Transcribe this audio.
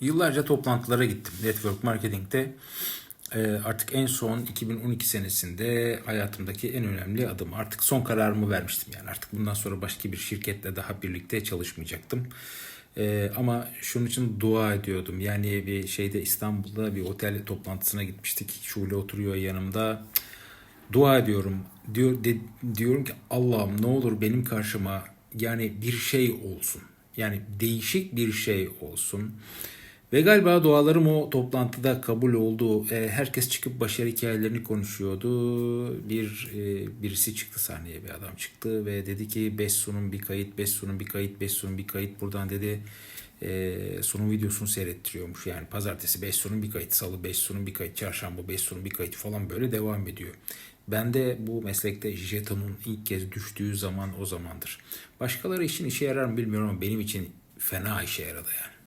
Yıllarca toplantılara gittim network marketing'de. Ee, artık en son 2012 senesinde hayatımdaki en önemli adım. Artık son kararımı vermiştim yani artık bundan sonra başka bir şirketle daha birlikte çalışmayacaktım. Ee, ama şunun için dua ediyordum. Yani bir şeyde İstanbul'da bir otel toplantısına gitmiştik. Şule oturuyor yanımda. Dua ediyorum. Diyor, de- diyorum ki Allah'ım ne olur benim karşıma yani bir şey olsun. Yani değişik bir şey olsun. Ve galiba dualarım o toplantıda kabul oldu. E, herkes çıkıp başarı hikayelerini konuşuyordu. Bir e, birisi çıktı sahneye bir adam çıktı ve dedi ki 5 sunum bir kayıt, 5 sunum bir kayıt, 5 sunum bir kayıt. Buradan dedi e, sunum videosunu seyrettiriyormuş. Yani pazartesi 5 sunum bir kayıt, salı 5 sunum bir kayıt, çarşamba 5 sunum bir kayıt falan böyle devam ediyor. Ben de bu meslekte jetonun ilk kez düştüğü zaman o zamandır. Başkaları için işe yarar mı bilmiyorum ama benim için fena işe yaradı yani.